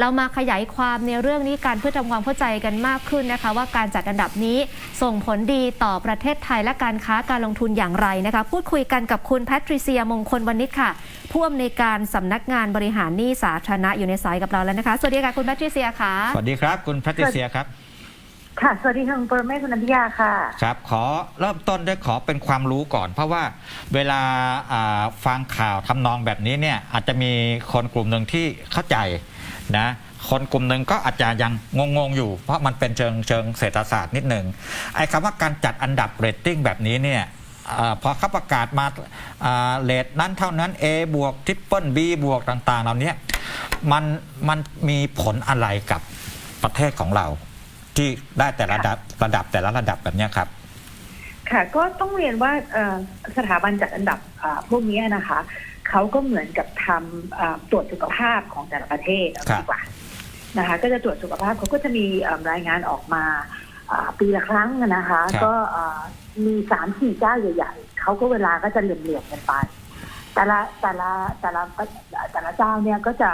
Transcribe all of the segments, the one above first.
เรามาขยายความในเรื่องนี้การเพื่อทำความเข้าใจกันมากขึ้นนะคะ ว่าการจัดอันดับนี้ส่งผลดีต่อประเทศไทยและการค้าการลงทุนอย่างไรนะคะ พูดคุยกันกับคุณแพทริเซียมงคลวณิชค่ะ ผู้อำนวยการสำนักงานบริหารหนี้สาธารณะอยู่ในสายกับเราแล้วนะคะ สวัสดีค่ะคุณแพทริเซียค่ะ สวัสดีครับ คุณแพทริเซียครับ ค่ะ สวัสดีค่ะคุณปรเมศคุณนันทิยาค่ะ ครับ ขอเริ่มต้นด้วยขอเป็นความรู้ก่อน เพราะว่าเวลาอ่าฟังข่าวทำนองแบบนี้เนี่ยอาจจะมีคนกลุ่มหนึ่งที่เข้าใจ นะคนกลุ่มหนึ่งก็อาจจะยังงงๆอยู่ เพราะมันเป็นเชิงเชิงเศรษฐศาสตร์นิดหนึ่งไอ้คำว่าการจัดอันดับเรตติ้งแบบนี้เนี่ยอาพอเขาประกาศมาอ่าเรทนั้นเท่านั้น A บวกทิปเปิล B บวกต่าง ๆ เหล่านี้มันมันมีผลอะไรกับประเทศของเรา ที่ได้แต่ละระดับระดับแต่ละระดับแบบเนี้ยครับ ค่ะก็ต้องเรียนว่าเอ่อสถาบันจัดอันดับอ่าพวกนี้นะคะ เขาก็เหมือนกับทำอ่าตรวจสุขภาพของแต่ละประเทศเอาครับดีกว่านะคะก็จะตรวจสุขภาพเขาก็จะมีเอิ่มรายงานออกมาอ่าปีละครั้งนะคะ ก็อ่ามีสามสี่เจ้าใหญ่ๆเขาก็เวลาก็จะเหลื่อมๆกันไป แต่ละแต่ละแต่ละแต่ละเจ้าเนี่ยก็จะ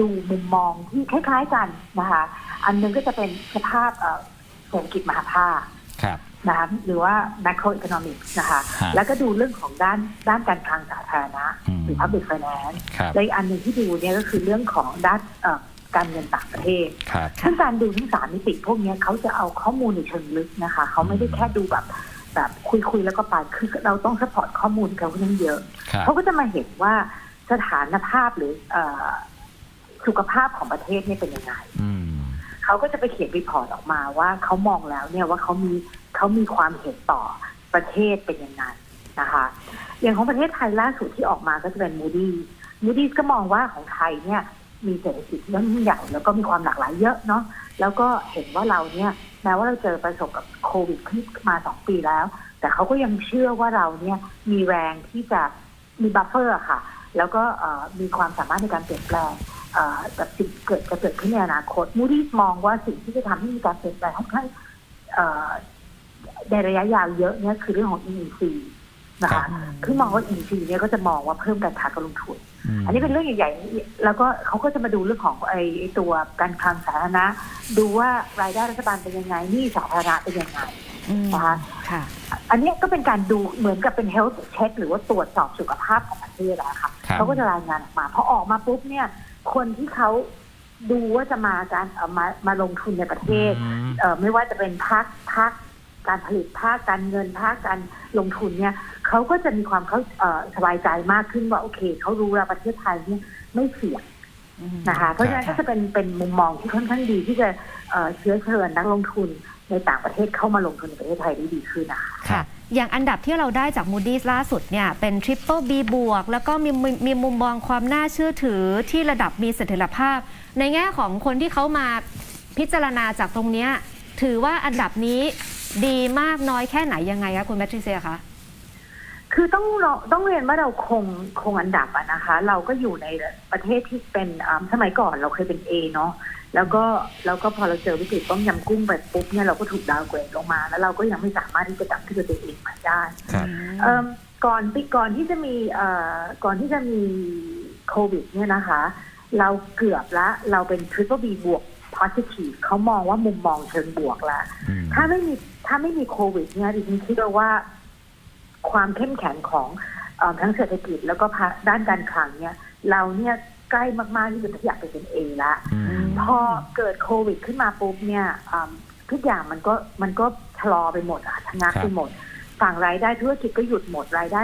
ดูมุมมองที่คล้าย ๆกันนะคะ อันหนึงก็จะเป็นสภาพเอ่อเศรษฐกิจมหาภาคครับ นะคะหรือว่า macroeconomics นะคะ ฮะแล้วก็ดูเรื่องของด้านด้านการคลังสาธารณะอืม หรือ public finance ครับและอีกอันหนึ่งที่ดูเนี่ยก็คือเรื่องของด้านเอ่อการเงินต่างประเทศ ครับ ซึ่งการดูทั้งสามมิติพวกเนี้ยเขาจะเอาข้อมูลในเชิงลึกนะคะ เขาไม่ได้แค่ดูแบบแบบคุยคุยๆแล้วก็ไปคือเราต้องสปอร์ตข้อมูลเขาค่อนข้างเยอะ ครับ เขาก็จะมาเห็นว่าสถานภาพหรือเออสุขภาพของประเทศเนี่ยเป็นยังไง อืม เขาก็จะไปเขียนรีพอร์ตออกมาว่าเขามองแล้วเนี่ยว่าเขามี เขามีความเห็นต่อประเทศเป็นยังไงนะคะ อย่างของประเทศไทยล่าสุดที่ออกมาก็จะเป็นมูดี้มูดี้ก็มองว่าของไทยเนี่ยมีเศรษฐกิจเรื่องใหญ่แล้วก็มีความหลากหลายเยอะเนาะแล้วก็เห็นว่าเราเนี่ยแม้ว่าเราเจอประสบกับโควิดขึ้นมาสองปีแล้ว แต่เขาก็ยังเชื่อว่าเราเนี่ยมีแรงที่จะมีบัฟเฟอร์ค่ะ แล้วก็มีความสามารถในการเปลี่ยนแปลงกับสิ่งเกิดจะเกิดขึ้นในอนาคตมูดี้มองว่าสิ่งที่จะทำให้มีการเปลี่ยนแปลงค่อนข้าง ในระยะยาวเยอะเนี่ยคือเรื่องของ EEC นะครัคะบคือมองว่า EEC เนี่ยก็จะมองว่าเพิ่มการค้าการลงทุนมอันนี้เป็นเรื่องใหญ่ๆ แล้วก็เขาก็จะมาดูเรื่องของไอ้ไอ้ตัวการคลังสาธารณะ ดูว่ารายได้รัฐบาลเป็นยังไงหนี้สาธารณะเป็นยังไงอืมนะคะค่ะอันเนี้ยก็เป็นการดูเหมือนกับเป็น health check หรือว่าตรวจสอบสุขภาพของประเทศอะค่ะครับเขาก็จะรายงานออกมาพอออกมาปุ๊บเนี่ย คนที่เขาดูว่าจะมาการเอ่อมามาลงทุนในประเทศอืมเอ่อไม่ว่าจะเป็นภาคภาค การผลิตภาคการเงินภาคการลงทุนเนี่ยเขาก็จะมีความเขาเอ่อสบายใจมากขึ้นว่าโอเคเขารู้แล้วประเทศไทยเนี่ยไม่เสี่ยงนะคะเพราะฉะนั้นค่ะก็จะเป็นเป็นมุมมองที่ค่อนข้างดีที่จะเอ่อเชื้อเชิญนักลงทุนในต่างประเทศเข้ามาลงทุนในประเทศไทยได้ดีขึ้นนะคะค่ะ อย่างอันดับที่เราได้จาก Moody's ล่าสุดเนี่ยเป็น Triple B บวกแล้วก็มีมีมีมุมมองความน่าเชื่อถือที่ระดับมีเสถียรภาพ ในแง่ของคนที่เขามาพิจารณาจากตรงเนี้ยถือว่าอันดับนี้ ดีมากน้อยแค่ไหนยังไงคะคุณแมทริเซียคะคือต้องเราต้องเรียนว่าเราคงคงอันดับอะนะคะ เราก็อยู่ในประเทศที่เป็นอ่าสมัยก่อนเราเคยเป็น A เนาะแล้วก็แล้วก็พอเราเจอวิกฤตต้มยำกุ้งไปปุ๊บเนี่ยเราก็ถูกดาวน์เกรดลงมา แล้วเราก็ยังไม่สามารถที่จะกลับขึ้นตัวเองมาได้ครับเอิ่มก่อนปีก่อนที่จะมีเอ่อก่อนที่จะมีโควิด เนี่ยนะคะ เราเกือบละเราเป็น Triple B บวก positive เขามองว่ามุมมองเชิงบวกแล้วอืมถ้าไม่มี ถ้าไม่มีโควิดเนี่ยดิฉันคิดว่า ความเข้มแข็งของเออทั้งเศรษฐกิจแล้วก็ภาด้านการคลังเนี่ย เราเนี่ยใกล้มากๆที่จะอยากไปเป็นเอละอืมพอเกิดโควิดขึ้นมาปุ๊บเนี่ยอืมทุกอย่างมันก็มันก็ชะลอไปหมดอะชะงักครับไปหมด ฝั่งรายได้ธุรกิจก็หยุดหมดรายได้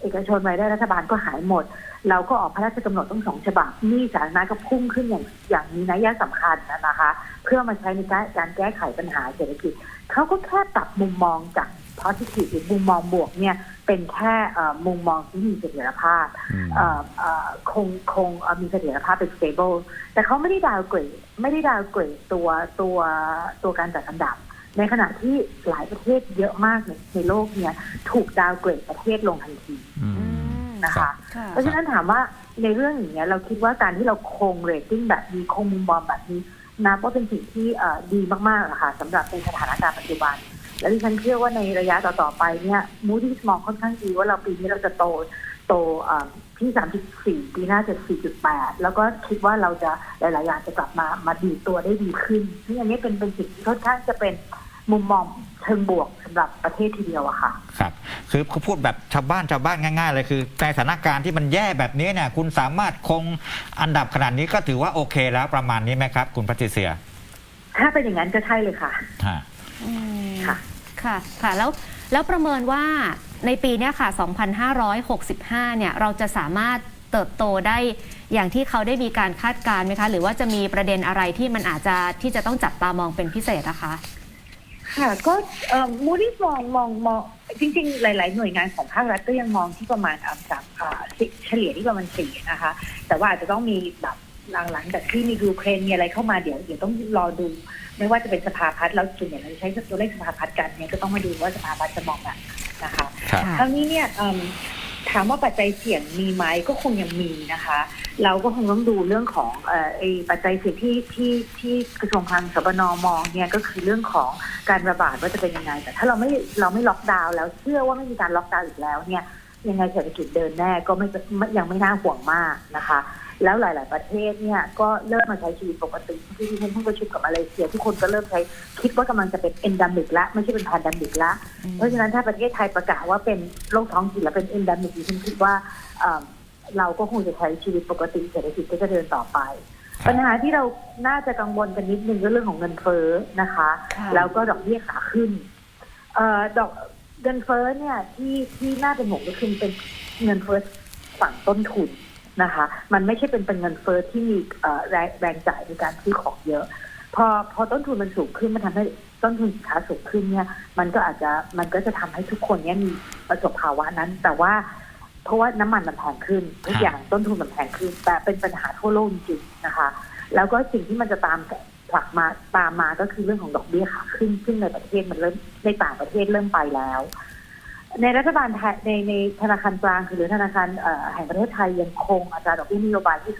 เอ่อเอกชนรายได้รัฐบาลก็หายหมด เราก็ออกพระราชกำหนดต้องสองฉบับหนี้สาธารณะก็พุ่งขึ้นอย่างอย่างมีนัยสำคัญนะคะ เพื่อมาใช้ในการการแก้ไขปัญหาเศรษฐกิจเขาก็แค่ปรับมุมมองจาก positive หรือมุมมองบวกเนี่ยเป็นแค่เอ่อมุมมองที่มีเสถียรภาพอืมเอ่อเอ่อคงคงเอ่อมีเสถียรภาพเป็น stable แต่เขาไม่ได้ดาวเกรดไม่ได้ดาวเกรดตัวตัวตัวการจัดอันดับ ในขณะที่หลายประเทศเยอะมากในในโลกเนี่ย ถูกดาวเกรดประเทศลงทันทีอืมนะคะค่ะเพราะฉะนั้นถามว่าในเรื่องอย่างเงี้ยเราคิดว่าการที่เราคงเรตติ้งแบบนี้คงมุมมองแบบนี้นับว่าเป็นสิ่งที่เอ่อดีมากๆอะค่ะสำหรับในสถานการณ์ปัจจุบัน และดิฉันเชื่อว่าในระยะต่อๆไปเนี่ยมูดี้มองค่อนข้างดีว่าเราปีนี้เราจะโตโตเอ่อที่ 34 ปีหน้าจะ4.8 แล้วก็คิดว่าเราจะหลายๆอย่างจะกลับมามาดีดตัวได้ดีขึ้น ซึ่งอันนี้เป็นเป็นสิ่งที่ค่อนข้างจะเป็น มุมมองเชิงบวกสำหรับประเทศทีเดียวอะค่ะ ครับคือเขาพูดแบบชาวบ้านชาวบ้านง่ายๆเลยคือในสถานการณ์ที่มันแย่แบบนี้เนี่ยคุณสามารถคงอันดับขนาดนี้ก็ถือว่าโอเคแล้วประมาณนี้ไหมครับ คุณพัทิเซียถ้าเป็นอย่างนั้นก็ใช่เลยค่ะ ฮะ อืมค่ะ ค่ะ ค่ะ แล้ว แล้วประเมินว่าในปีเนี้ยค่ะ 2565 เนี่ย เราจะสามารถเติบโตได้อย่างที่เขาได้มีการคาดการณ์ไหมคะ หรือว่าจะมีประเด็นอะไรที่มันอาจจะที่จะต้องจับตามองเป็นพิเศษนะคะ ค่ะก็มูดี้มองมองมองจริงๆ หลาย ๆ หน่วยงานของภาครัฐก็ยังมองที่ประมาณอ่าจากอ่าสิเฉลี่ยที่ประมาณสี่นะคะ แต่ว่าอาจจะต้องมีแบบหลังๆจากที่มียูเครนมีอะไรเข้ามาเดี๋ยวเดี๋ยวต้องรอดู ไม่ว่าจะเป็นสภาพัฒน์แล้วส่วนใหญ่เราจะใช้ตัวเลขสภาพัฒน์กันเนี่ยก็ต้องมาดูว่าสภาพัฒน์จะมองแบบไหนนะคะครับค่ะคราวนี้เนี่ยเอิ่มถามว่าปัจจัยเสี่ยงมีไหมก็คงยังมีนะคะ เราก็คงต้องดูเรื่องของเอ่อไอ้ปัจจัยเสี่ยงที่ที่ที่กระทรวงคลังสบนมองเนี่ยก็คือเรื่องของการระบาดว่าจะเป็นยังไง แต่ถ้าเราไม่เราไม่ล็อกดาวน์แล้วเชื่อว่าไม่มีการล็อกดาวน์อีกแล้วเนี่ยยังไงเศรษฐกิจเดินแน่ก็ไม่ไม่ยังไม่น่าห่วงมากนะคะ แล้วหลาย ๆ ประเทศเนี่ยก็เริ่มมาใช้ชีวิตปกติที่ที่ฉันเพิ่งประชุมกับมาเลเซียทุกคนก็เริ่มใช้คิดว่ากำลังจะเป็นเอนดามิกละไม่ใช่เป็นแพนดามิกละเพราะฉะนั้นถ้าประเทศไทยประกาศว่าเป็นโรคท้องถิ่นและเป็นเอนดามิกดิฉันคิดว่า เอ่อเราก็คงจะใช้ชีวิตปกติเศรษฐกิจก็จะเดินต่อไปครับปัญหาที่เราน่าจะกังวลกันนิดนึงก็เรื่องของเงินเฟ้อนะคะค่ะแล้วก็ดอกเบี้ยขาขึ้นเอ่อดอกเงินเฟ้อเนี่ยที่ที่น่าเป็นห่วงก็คือเป็นเงินเฟ้อฝั่งต้นทุนนะคะ มันไม่ใช่เป็นเป็นเงินเฟ้อที่มีเอ่อแรงแรงจ่ายในการซื้อของเยอะ พอพอต้นทุนมันสูงขึ้นมันทำให้ต้นทุนสินค้าสูงขึ้นเนี่ย มันก็อาจจะมันก็จะทำให้ทุกคนเนี่ยมีประสบภาวะนั้น แต่ว่า เพราะว่าน้ำมันมันแพงขึ้นทุกครับอย่างต้นทุนมันแพงขึ้น แต่เป็นปัญหาทั่วโลกจริงๆนะคะ แล้วก็สิ่งที่มันจะตามผลักมาตามมาก็คือเรื่องของดอกเบี้ยขาขึ้นซึ่งในประเทศมันเริ่มในต่างประเทศเริ่มไปแล้ว ในรัฐบาลไทยในในธนาคารกลางคือหรือธนาคารเอ่อแห่งประเทศไทยยังคงอัตราดอกเบี้ยนโยบายที่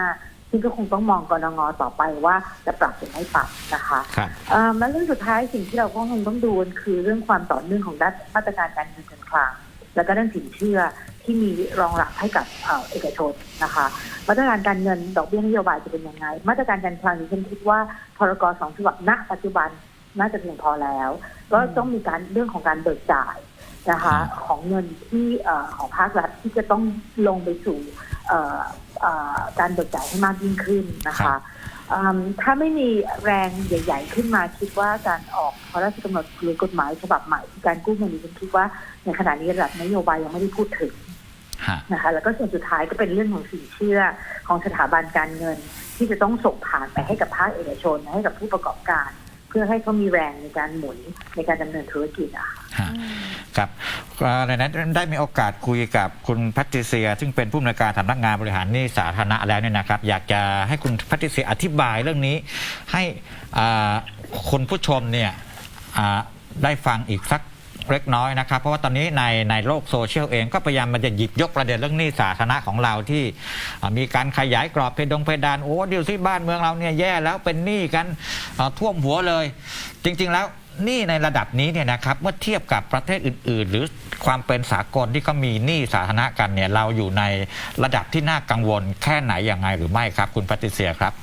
0.5ซึ่งก็คงต้องมองกรงงต่อไปว่าจะปรับหรือไม่ปรับนะคะครับเอ่อแล้วเรื่องสุดท้ายสิ่งที่เราก็คงต้องดูคือเรื่องความต่อเนื่องของด้านมาตรการการเงินการคลังแล้วก็ด้านสินเชื่อ ที่มีรองรับให้กับเอ่อเอกชนนะคะ มาตรการการเงินดอกเบี้ยนโยบายจะเป็นยังไง มาตรการการคลังดิฉันคิดว่าพรกสองฉบับณปัจจุบันน่าจะเพียงพอแล้ว ก็ต้องมีการเรื่องของการเบิกจ่ายนะคะ ของเงินที่เอ่อของภาครัฐที่จะต้องลงไปสู่เอ่อเอ่อการเบิกจ่ายให้มากยิ่งขึ้นนะครัคะบอืมถ้าไม่มีแรงใหญ่ ๆ ขึ้นมาคิดว่าการออกพระราชกำหนดหรือกฎหมายฉบับใหม่ที่การกู้เงินดิฉันคิดว่าในขณะนี้ระดับนโยบายยังไม่ได้พูดถึงฮะ นะคะแล้วก็ส่วนสุดท้ายก็เป็นเรื่องของสินเชื่อของสถาบันการเงิน ที่จะต้องส่งผ่านไปให้กับภาคเอกชนให้กับผู้ประกอบการ เพื่อให้เขามีแรงในการหมุนในการดำเนินธุรกิจอะค่ะฮะครับเอ่อในนั้นได้มีโอกาสคุยกับคุณแพัทริเซีย ซึ่งเป็นผู้อำนวยการสำนักงานบริหารหนี้สาธารณะแล้วเนี่ยนะครับ อยากจะให้คุณแพัทริเซียอธิบายเรื่องนี้ ให้อ่าคนผู้ชมเนี่ยอ่าได้ฟังอีกสัก เล็กน้อยนะครับ เพราะว่าตอนนี้ในในโลกโซเชียลเองก็พยายามมันจะหยิบยกประเด็นเรื่องหนี้สาธารณะของเราที่มีการขยายกรอบเพดงเพดานโอ้เดี๋ยวที่บ้านเมืองเราเนี่ยแย่แล้วเป็นหนี้กันท่วมหัวเลย จริง ๆ แล้วหนี้ในระดับนี้เนี่ยนะครับเมื่อเทียบกับประเทศอื่น ๆ หรือความเป็นสากลที่เขามีหนี้สาธารณะกันเนี่ยเราอยู่ในระดับที่น่ากังวลแค่ไหนอย่างไงหรือไม่ครับ คุณปฏิเสียครับ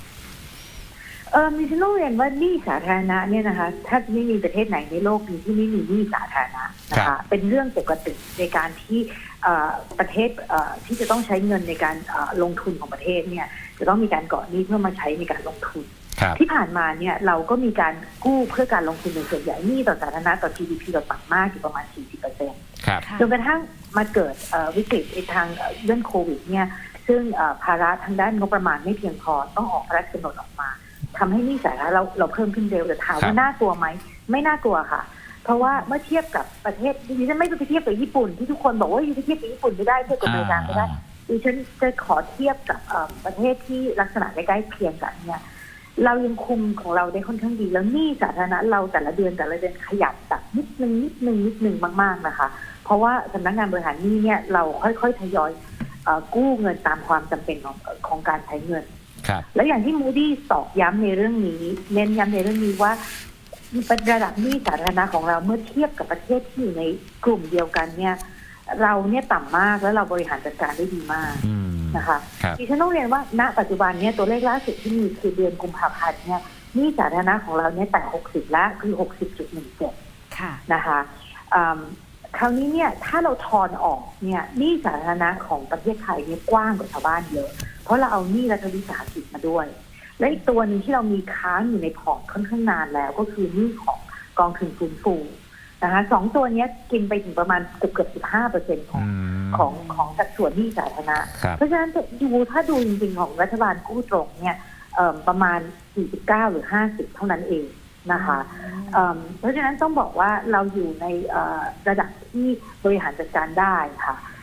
เออมีฉันต้องเรียนว่าหนี้สาธารณะเนี่ยนะคะถ้าไม่มีประเทศไหนในโลกนี้ที่ไม่มีหนี้สาธารณะนะครัคะบเป็นเรื่องปกติในการที่เอ่อประเทศเอ่อที่จะต้องใช้เงินในการเอ่อลงทุนของประเทศเนี่ยจะต้องมีการก่อหนี้เพื่อมาใช้ในการลงทุนครับที่ผ่านมาเนี่ยเราก็มีการกู้เพื่อการลงทุนเป็นส่วนใหญ่หนี้ต่อสาธารณะต่อ GDP เราต่ำมากอยู่ประมาณ 40เปอร์เซ็นต์ครับค่ะจนกระทั่งมาเกิดเอ่อวิกฤตในทางเอ่อเรื่องโควิดเนี่ยซึ่งเอ่อภาระทางด้านงบประมาณไม่เพียงพอต้องออกพระราชกำหนดออกมา ทำให้หนี้สาธารณะเราเราเพิ่มขึ้นเร็วแต่ถามครัว่าบน่ากลัวไหมไม่น่ากลัวค่ะ เพราะว่าเมื่อเทียบกับประเทศดิฉันไม่ไปเทียบกับญี่ปุ่นที่ทุกคนบอกว่าอยู่เทียบกับญี่ปุ่นไม่ได้เทียบกับอเมริกาไม่ได้ดิฉันจะขอเทียบกับเอ่อประเทศที่ลักษณะใกล้ๆเคียงกันเนี่ยเรายังคุมของเราได้ค่อนข้างดี แล้วหนี้สาธารณะเราแต่ละเดือนแต่ละเดือนขยับแบบนิดนึงนิดนึงนิดนึงมากๆนะคะ เพราะว่าสำนักงานบริหารหนี้เนี่ยเราค่อยๆทยอยเอ่อกู้เงินตามความจำเป็นของของการใช้เงินครับ แล้วอย่างที่มูดี้ตอกย้ำในเรื่องนี้ เน้นย้ำในเรื่องนี้ว่าระดับหนี้สาธารณะของเราเมื่อเทียบกับประเทศที่อยู่ในกลุ่มเดียวกันเนี่ย เราเนี่ยต่ำมากแล้วเราบริหารจัดการได้ดีมากอืมนะคะครับดิฉันต้องเรียนว่าณ ปัจจุบันเนี่ยตัวเลขล่าสุดที่มีคือเดือนกุมภาพันธ์เนี่ยหนี้สาธารณะของเราเนี่ยแต่60แล้วคือ60.17ค่ะนะคะอืมคราวนี้เนี่ยถ้าเราทอนออกเนี่ยหนี้สาธารณะของประเทศไทยเนี่ยกว้างกว่าชาวบ้านเยอะ เพราะเราเอาหนี้รัฐวิสาหกิจมาด้วย และอีกตัวหนึ่งที่เรามีค้างอยู่ในพอร์ตค่อนข้างนานแล้ว ก็คือหนี้ของกองทุนฟื้นฟูนะคะสองตัวเนี้ยกินไปถึงประมาณเกือบเกือบ15เปอร์เซ็นต์ของอืมของของสัดส่วนหนี้สาธารณะครับเพราะฉะนั้นดูถ้าดูจริงๆของรัฐบาลกู้ตรงเนี่ยเอิ่มประมาณ 49 หรือ 50 เท่านั้นเองนะคะเอิ่มเพราะฉะนั้นต้องบอกว่าเราอยู่ในเอ่อระดับที่บริหารจัดการได้ค่ะเอิ่ม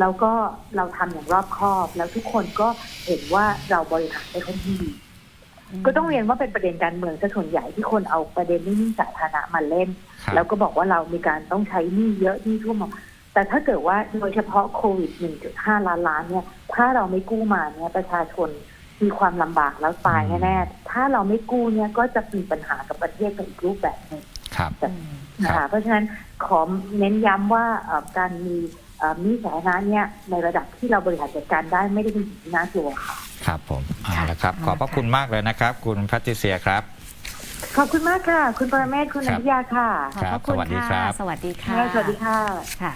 แล้วก็เราทำอย่างรอบคอบ แล้วทุกคนก็เห็นว่าเราบริหารได้ค่อนข้างดีก็ต้องเรียนว่าเป็นประเด็นการเมืองซะส่วนใหญ่ที่คนเอาประเด็นหนี้สาธารณะมาเล่นครับแล้วก็บอกว่าเรามีการต้องใช้หนี้เยอะหนี้ท่วมแต่ถ้าเกิดว่าโดยเฉพาะโควิด 1.5 ล้านล้านเนี่ย ถ้าเราไม่กู้มาเนี่ยประชาชนมีความลำบากแล้วตายแน่ๆ ถ้าเราไม่กู้เนี่ยก็จะมีปัญหากับประเทศเป็นอีกรูปแบบหนึ่งครับนะครัคะบเพราะฉะนั้นขอเน้นย้ำว่าเอ่อการมี เอ่อหนี้สาธารณะเนี่ยในระดับที่เราบริหารจัดการได้ไม่ได้เป็นสิ่งที่น่ากลัวค่ะ ครับผมเอาค่ะละครับ ขอบพระคุณมากเลยนะครับ คุณแพทริเซียครับ ขอบคุณมากค่ะ คุณปรเมศคุณครันับนทิยาค่ะ ขอบพระคุณครับสวัสดีครัค่ะ บ สวัสดีค่ะ สวัสดีค่ะ ค่ะ